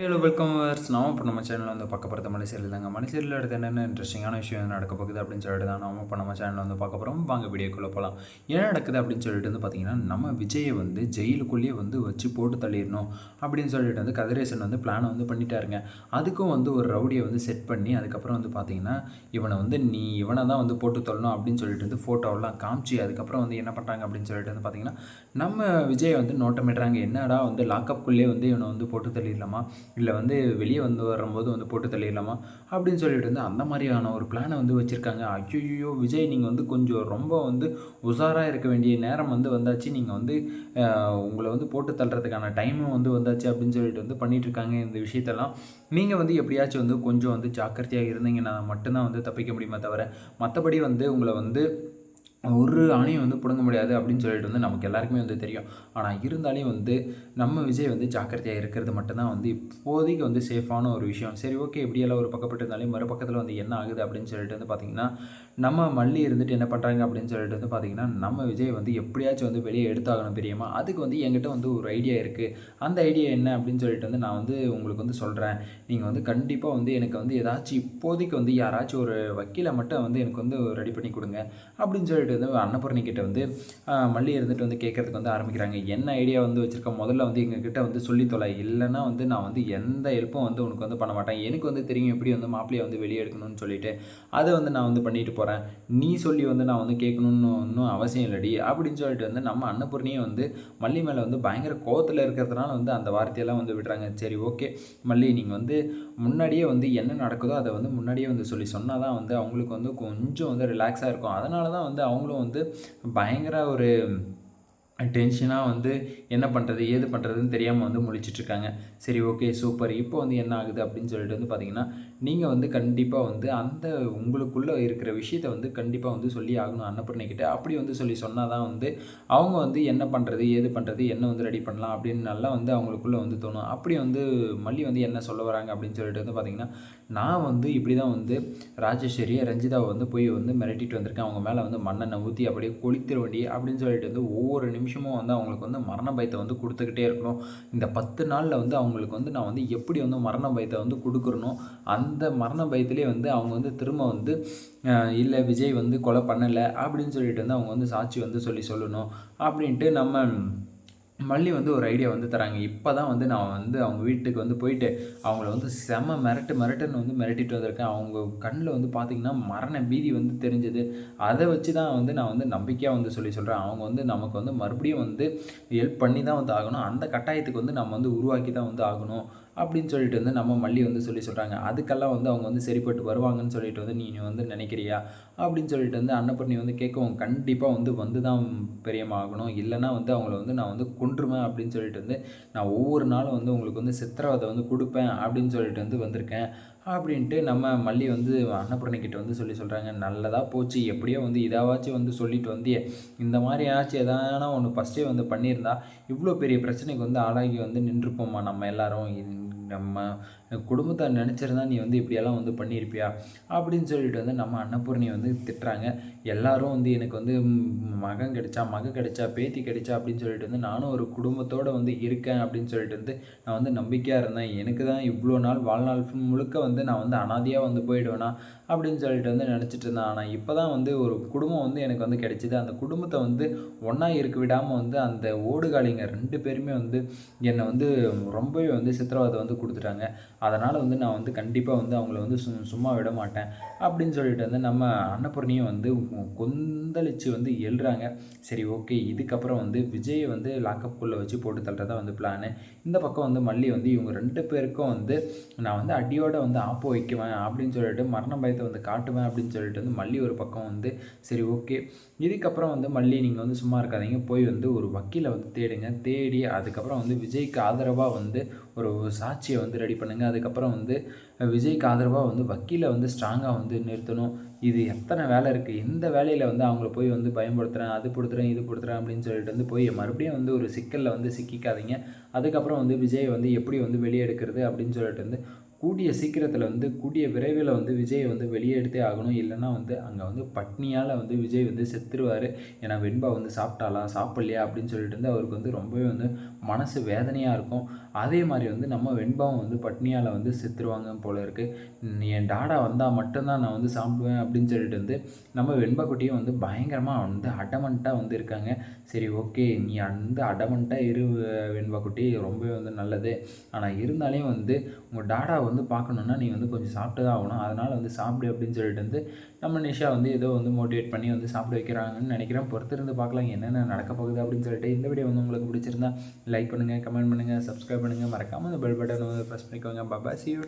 Hello welcome verse நாம இப்போ நம்ம சேனலில் வந்து பார்க்க போகிறது மலைசேரியில் தாங்க. மலைசேரியில் அடுத்து என்னென்ன இன்ட்ரெஸ்டிங்கான விஷயம் நடக்க போகுது அப்படின்னு சொல்லிட்டு தான் நம்ம இப்போ நம்ம சேனலில் வந்து பார்க்க போகிறோம் வாங்க வீடியோக்குள்ளே போகலாம் என்ன நடக்குது அப்படின்னு சொல்லிட்டு வந்து பார்த்தீங்கன்னா நம்ம விஜயை வந்து ஜெயிலுக்குள்ளேயே வந்து வச்சு போட்டு தள்ளிடணும் அப்படின்னு சொல்லிட்டு வந்து கதிரேசன் வந்து பிளானை வந்து பண்ணிட்டாருங்க. அதுக்கும் வந்து ஒரு ரவுடியை வந்து செட் பண்ணி அதுக்கப்புறம் வந்து பார்த்தீங்கன்னா இவனை வந்து நீ இவனை தான் வந்து போட்டு தள்ளணும் அப்படின்னு சொல்லிட்டு வந்து ஃபோட்டோவெல்லாம் காமிச்சு அதுக்கப்புறம் வந்து என்ன பண்ணுறாங்க அப்படின்னு சொல்லிட்டு வந்து பார்த்தீங்கன்னா நம்ம விஜயை வந்து நோட்டமிடுறாங்க. என்னடா வந்து லாக்அப்குள்ளேயே வந்து இவனை வந்து போட்டு தள்ளிடலாமா? இல்லை வந்து வெளியே வந்து வரும்போது வந்து போட்டு தள்ளிடலாமா? அப்படின்னு சொல்லிட்டு வந்து அந்த மாதிரியான ஒரு பிளானை வந்து வச்சுருக்காங்க. ஐயோ விஜய் நீங்கள் வந்து கொஞ்சம் ரொம்ப வந்து உஷாராக இருக்க வேண்டிய நேரம் வந்து வந்தாச்சு. நீங்கள் வந்து உங்களை வந்து போட்டு தள்ளுறதுக்கான டைமும் வந்து வந்தாச்சு அப்படின்னு சொல்லிட்டு வந்து பண்ணிகிட்டு இருக்காங்க இந்த விஷயத்தெல்லாம். நீங்கள் வந்து எப்படியாச்சும் வந்து கொஞ்சம் வந்து ஜாக்கிரதையாக இருந்தீங்கன்னா மட்டும்தான் வந்து தப்பிக்க முடியுமே தவிர மற்றபடி வந்து உங்களை வந்து ஒரு அணியை வந்து பிடுங்க முடியாது அப்படின்னு சொல்லிட்டு வந்து நமக்கு எல்லாருக்குமே வந்து தெரியும். ஆனால் இருந்தாலும் வந்து நம்ம விஜய் வந்து ஜாக்கிரதையாக இருக்கிறது மட்டும்தான் வந்து இப்போதைக்கு வந்து சேஃபான ஒரு விஷயம். சரி ஓகே இப்படியெல்லாம் ஒரு பக்கப்பட்டு இருந்தாலும் மறுபக்கத்தில் வந்து என்ன ஆகுது அப்படின்னு சொல்லிட்டு வந்து பார்த்திங்கன்னா நம்ம மல்லி இருந்துட்டு என்ன பண்ணுறாங்க அப்படின்னு சொல்லிட்டு வந்து பார்த்திங்கன்னா நம்ம விஜய் வந்து எப்படியாச்சும் வந்து வெளியே எடுத்தாகணும் பெரியமா அதுக்கு வந்து என்கிட்ட வந்து ஒரு ஐடியா இருக்குது அந்த ஐடியா என்ன அப்படின்னு சொல்லிட்டு வந்து நான் வந்து உங்களுக்கு வந்து சொல்கிறேன் நீங்கள் வந்து கண்டிப்பாக வந்து எனக்கு வந்து ஏதாச்சும் இப்போதைக்கு வந்து யாராச்சும் ஒரு வக்கீலை மட்டும் வந்து எனக்கு வந்து ரெடி பண்ணி கொடுங்க அப்படின்னு சொல்லிட்டு வந்து அன்னபூர்ணி கிட்ட வந்து மல்லி இருந்துட்டு வந்து கேட்கறதுக்கு வந்து ஆரம்பிக்கிறாங்க. என்ன ஐடியா வந்து வச்சுருக்க? முதல்ல வந்து எங்ககிட்ட வந்து சொல்லி தொலை. இல்லைன்னா வந்து நான் வந்து எந்த ஹெல்ப்பும் வந்து உனக்கு வந்து பண்ண மாட்டேன். எனக்கு வந்து தெரியும் எப்படி வந்து மாப்பிள்ளையை வந்து வெளியே எடுக்கணும்னு சொல்லிட்டு. அதை வந்து நான் வந்து பண்ணிட்டு போகிறேன் நீ சொல்லி வந்து நான் வந்து கேட்கணும்னு ஒன்றும் அவசியம் இல்லடி. அப்படின்னு சொல்லிட்டு வந்து நம்ம அன்னபூர்ணியும் வந்து மல்லி மேலே வந்து பயங்கர கோவத்தில் இருக்கிறதுனால வந்து அந்த வார்த்தையெல்லாம் வந்து விடுறாங்க சரி ஓகே. மல்லி நீங்கள் வந்து முன்னாடியே வந்து என்ன நடக்குதோ அதை வந்து முன்னாடியே வந்து சொல்லி சொன்னால் தான் வந்து அவங்களுக்கு வந்து கொஞ்சம் வந்து ரிலாக்ஸாக இருக்கும். அதனால தான் வந்து அவங்க அவங்களும் வந்து பயங்கர ஒரு டென்ஷனாக வந்து என்ன பண்ணுறது ஏது பண்ணுறதுன்னு தெரியாமல் வந்து முழிச்சிட்ருக்காங்க. சரி ஓகே சூப்பர் இப்போ வந்து என்ன ஆகுது அப்படின்னு சொல்லிட்டு வந்து பார்த்தீங்கன்னா நீங்கள் வந்து கண்டிப்பாக வந்து அந்த உங்களுக்குள்ளே இருக்கிற விஷயத்த வந்து கண்டிப்பாக வந்து சொல்லி ஆகணும் அன்னபூர்ணிக்கிட்ட அப்படி வந்து சொல்லி சொன்னால் தான் வந்து அவங்க வந்து என்ன பண்ணுறது ஏது பண்ணுறது என்ன வந்து ரெடி பண்ணலாம் அப்படின்னு நல்லா வந்து அவங்களுக்குள்ளே வந்து தோணும். அப்படி வந்து மல்லி வந்து என்ன சொல்ல வராங்க அப்படின்னு சொல்லிட்டு வந்து பார்த்தீங்கன்னா நான் வந்து இப்படி தான் வந்து ராஜேஸ்வரியை ரஞ்சிதாவை வந்து போய் வந்து மிரட்டிட்டு வந்திருக்கேன். அவங்க மேலே வந்து மண்ணெண்ணை ஊற்றி அப்படியே கொளுத்திர அப்படின்னு சொல்லிட்டு வந்து ஒவ்வொரு நிமிஷம் நிமிஷமும் வந்து அவங்களுக்கு வந்து மரண பயத்தை வந்து கொடுத்துக்கிட்டே இருக்கணும். இந்த பத்து நாளில் வந்து அவங்களுக்கு வந்து நான் வந்து எப்படி வந்து மரண பயத்தை வந்து கொடுக்குறனோ அந்த மரண பயத்திலே வந்து அவங்க வந்து திரும்ப வந்து இல்லை விஜய் வந்து கொலை பண்ணலை அப்படின்னு சொல்லிட்டு வந்து அவங்க வந்து சாட்சி வந்து சொல்லி சொல்லணும். அப்படின்ட்டு நம்ம மல்லி வந்து ஒரு ஐடியா வந்து தராங்க. இப்போ தான் வந்து நான் வந்து அவங்க வீட்டுக்கு வந்து போயிட்டு அவங்கள வந்து செம மிரட்டு மிரட்டுன்னு வந்து மிரட்டிட்டு வந்திருக்கேன். அவங்க கண்ணில் வந்து பார்த்திங்கன்னா மரண பீதி வந்து தெரிஞ்சது. அதை வச்சு தான் வந்து நான் வந்து நம்பிக்கையாக வந்து சொல்லி சொல்கிறேன் அவங்க வந்து நமக்கு வந்து மறுபடியும் வந்து ஹெல்ப் பண்ணி தான் வந்து ஆகணும். அந்த கட்டாயத்துக்கு வந்து நம்ம வந்து உருவாக்கி தான் வந்து ஆகணும். அப்படின்னு சொல்லிட்டு வந்து நம்ம மல்லி வந்து சொல்லி சொல்கிறாங்க அதுக்கெல்லாம் வந்து அவங்க வந்து சரிப்பட்டு வருவாங்கன்னு சொல்லிட்டு வந்து நீ வந்து நினைக்கிறியா? அப்படின்னு சொல்லிட்டு வந்து அன்னபூர்ணி வந்து கேட்கவும் கண்டிப்பாக வந்து வந்து தான் பெரியமாகணும் ஆகணும். இல்லைன்னா வந்து அவங்கள வந்து நான் வந்து கொன்றுவேன். அப்படின்னு சொல்லிட்டு வந்து நான் ஒவ்வொரு நாளும் வந்து உங்களுக்கு வந்து சித்திரவதை வந்து கொடுப்பேன். அப்படின்னு சொல்லிட்டு வந்து வந்திருக்கேன். அப்படின்ட்டு நம்ம மல்லி வந்து அன்னபூர்ணிக்கிட்ட வந்து சொல்லி சொல்கிறாங்க நல்லதாக போச்சு. எப்படியோ வந்து இதாவாச்சும் வந்து சொல்லிட்டு வந்தியே. இந்த மாதிரி ஆச்சு. எதானா ஒன்று ஃபஸ்ட்டே வந்து பண்ணியிருந்தா இவ்வளோ பெரிய பிரச்சனைக்கு வந்து ஆளாகி வந்து நின்றுப்போம்மா நம்ம எல்லாரும். இ- நம்ம குடும்பத்தை நினச்சிருந்தா நீ வந்து இப்படியெல்லாம் வந்து பண்ணியிருப்பியா? அப்படின்னு சொல்லிட்டு வந்து நம்ம அன்னபூர்ணி வந்து திட்டுறாங்க. எல்லாரும் வந்து எனக்கு வந்து மகன் கிடைச்சா மகன் கிடைச்சா பேத்தி கிடைச்சா அப்படின்னு சொல்லிட்டு வந்து நானும் ஒரு குடும்பத்தோடு வந்து இருக்கேன் அப்படின்னு சொல்லிட்டு வந்து நான் வந்து நம்பிக்கையாக இருந்தேன். எனக்கு தான் இவ்வளோ நாள் வாழ்நாள் முழுக்க வந்து நான் வந்து அனாதையாக வந்து போயிடுவேனா? அப்படின்னு சொல்லிட்டு வந்து நினச்சிட்டு இருந்தேன். ஆனால் இப்போ தான் வந்து ஒரு குடும்பம் வந்து எனக்கு வந்து கிடைச்சிது. அந்த குடும்பத்தை வந்து ஒன்றா இருக்க விடாமல் வந்து அந்த ஓடுகாலிங்க ரெண்டு பேருமே வந்து என்னை வந்து ரொம்பவே வந்து சித்திரவதை வந்து கொடுத்துட்டாங்க. அதனால் வந்து நான் வந்து கண்டிப்பாக வந்து அவங்கள வந்து சு சும்மா விட மாட்டேன். அப்படின்னு சொல்லிட்டு வந்து நம்ம அன்னபூர்ணியும் வந்து கொந்தளிச்சு வந்து எழுறாங்க சரி ஓகே இதுக்கப்புறம் வந்து விஜயை வந்து லாக்கப்புக்குள்ளே வச்சு போட்டு தள்ளுறதா வந்து பிளானு இந்த பக்கம் வந்து மல்லி வந்து இவங்க ரெண்டு பேருக்கும் வந்து நான் வந்து அடியோடு வந்து ஆப்போ வைக்குவேன் அப்படின்னு சொல்லிட்டு மரண பயத்தை வந்து காட்டுவேன் அப்படின்னு சொல்லிட்டு வந்து மல்லி ஒரு பக்கம் வந்து சரி ஓகே. இதுக்கப்புறம் வந்து மல்லி நீங்கள் வந்து சும்மா இருக்காதீங்க. போய் வந்து ஒரு வக்கீலை வந்து தேடுங்க. தேடி அதுக்கப்புறம் வந்து விஜய்க்கு ஆதரவாக வந்து ஒரு சாட்சியை வந்து ரெடி பண்ணுங்கள் அதுக்கப்புறம் வந்து விஜய்க்கு ஆதரவாக வந்து வக்கீலை வந்து ஸ்ட்ராங்காக வந்து நிறுத்தணும். இது எத்தனை வேலை இருக்குது எந்த வேலையில் வந்து அவங்கள போய் வந்து பயன்படுத்துகிறேன் அது கொடுத்துறேன் இது கொடுத்துறேன் அப்படின்னு சொல்லிட்டு வந்து போய் மறுபடியும் வந்து ஒரு சிக்கலில் வந்து சிக்கிக்காதீங்க. அதுக்கப்புறம் வந்து விஜய் வந்து எப்படி வந்து வெளியே எடுக்கிறது அப்படின்னு சொல்லிட்டு வந்து கூடிய சீக்கிரத்தில் வந்து கூடிய விரைவில் வந்து விஜய் வந்து வெளியே எடுத்தே ஆகணும். இல்லைன்னா வந்து அங்கே வந்து பட்னியால் வந்து விஜய் வந்து செத்துருவார். ஏன்னா வெண்பா வந்து சாப்பிட்டாலா சாப்பிட்லையா அப்படின்னு சொல்லிட்டு வந்து அவருக்கு வந்து ரொம்பவே வந்து மனசு வேதனையாக இருக்கும். அதே மாதிரி வந்து நம்ம வெண்பாவும் வந்து பட்னியால் வந்து செத்துருவாங்க போல இருக்குது என் டாடா வந்தால் மட்டும்தான் நான் வந்து சாப்பிடுவேன் அப்படின்னு சொல்லிட்டு வந்து நம்ம வெண்பா குட்டியும் வந்து பயங்கரமாக வந்து அடமண்ட்டாக வந்து இருக்காங்க. சரி ஓகே நீ வந்து அடமண்ட்டாக இரு வெண்பா குட்டி. ரொம்பவே வந்து நல்லது. ஆனால் இருந்தாலையும் வந்து உங்கள் டாடா வந்து பார்க்கணுன்னா நீ வந்து கொஞ்சம் சாப்பிட்டு தான் ஆகணும். அதனால் வந்து சாப்பிடு அப்படின்னு சொல்லிட்டு வந்து நம்ம நிஷா வந்து ஏதோ வந்து மோட்டிவேட் பண்ணி வந்து சாப்பிட வைக்கிறாங்கன்னு நினைக்கிறேன். பொறுத்திருந்து பார்க்கலாம் என்னென்ன நடக்க போகுது அப்படின்னு சொல்லிட்டு. இந்த வீடியோ வந்து உங்களுக்கு பிடிச்சிருந்தா லைக் பண்ணுங்கள் கமெண்ட் பண்ணுங்கள் சப்ஸ்கிரைப் பண்ணுங்கள் மறக்காமல் அந்த பெல் பட்டன் வந்து ப்ரெஸ் பண்ணிக்கோங்க. Baba C you